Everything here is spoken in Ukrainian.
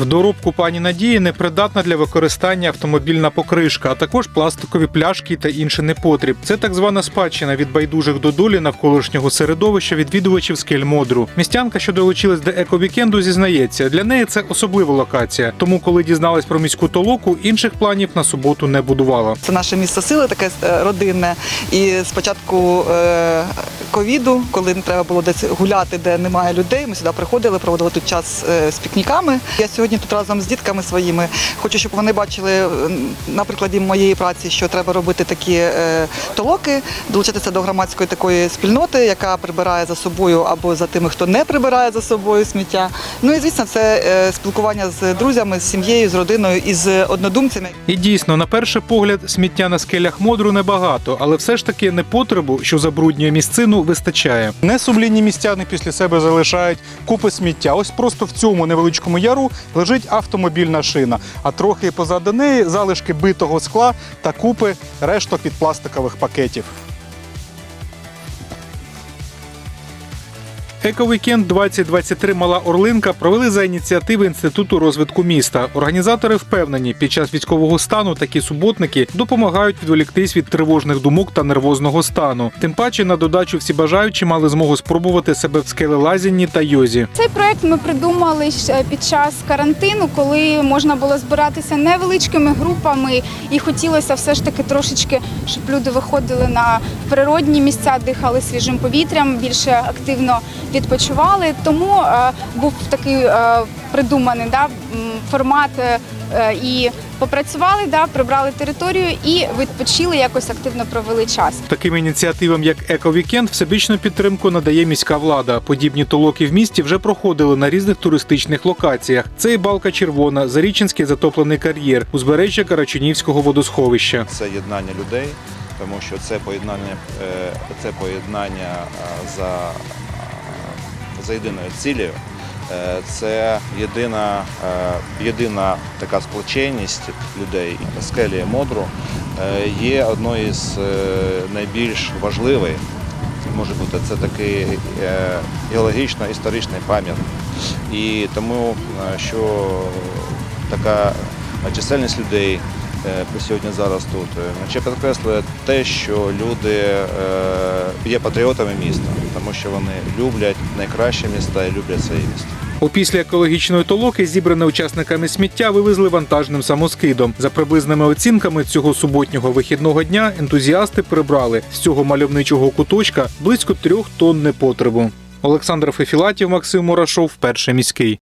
В доробку пані Надії непридатна для використання автомобільна покришка, а також пластикові пляшки та інший непотріб. Це так звана спадщина від байдужих до долі навколишнього середовища відвідувачів скельмодру. Містянка, що долучилась до ековікенду, зізнається, для неї це особлива локація. Тому, коли дізналась про міську толоку, інших планів на суботу не будувала. Це наше місце сили, таке е, родинне. І з початку е, ковіду, коли не треба було десь гуляти, де немає людей, ми сюди приходили, проводили тут час е, з пікніками. Я сьогодні тут разом з дітками своїми. Хочу, щоб вони бачили е, на прикладі моєї праці, що треба робити такі е, толоки, долучитися до громадської такої спільноти, яка прибирає за собою або за тими, хто не прибирає за собою сміття. Ну і звісно, це е, спілкування з друзями, з сім'єю, з родиною і з однодумцями. І дійсно, на перший погляд, сміття на скелях модру небагато, але все ж таки непотребу, що забруднює місцину, вистачає. Несумлінні містяни після себе залишають купи сміття. Ось просто в цьому невеличкому яру лежить автомобільна шина, а трохи позаду неї залишки битого скла та купи решток від пластикових пакетів. Ековікенд 2023 Мала Орлинка провели за ініціативи Інституту розвитку міста. Організатори впевнені, під час військового стану такі суботники допомагають відволіктись від тривожних думок та нервозного стану. Тим паче, на додачу всі бажаючі мали змогу спробувати себе в скелелазінні та йозі. Цей проект ми придумали під час карантину, коли можна було збиратися невеличкими групами, і хотілося все ж таки трошечки, щоб люди виходили на природні місця, дихали свіжим повітрям, більше активно відпочивали. Тому е, був такий е, придуманий да, формат. е, і попрацювали, да, прибрали територію і відпочили, якось активно провели час. Таким ініціативам, як Ековікенд, всебічну підтримку надає міська влада. Подібні толоки в місті вже проходили на різних туристичних локаціях. Це і Балка Червона, Зарічинський затоплений кар'єр, узбережжя Карачунівського водосховища. це єднання людей, тому що це поєднання, це поєднання за, за єдиною цілею. Е, Це єдина, е, єдина така сплоченість людей. Скелія Модру е, є одною з найбільш важливих. Може бути, це такий геологічно-історичний пам'ятник. І тому, що така чисельність людей е, сьогодні зараз тут, е, ще підкреслює те, що люди е, є патріотами міста, тому що вони люблять найкраще міста і люблять своє місто. Опісля екологічної толоки зібране учасниками сміття вивезли вантажним самоскидом. За приблизними оцінками цього суботнього вихідного дня ентузіасти прибрали з цього мальовничого куточка близько трьох тонн непотребу. Олександр Фефілатів, Максим Мурашов, перший міський.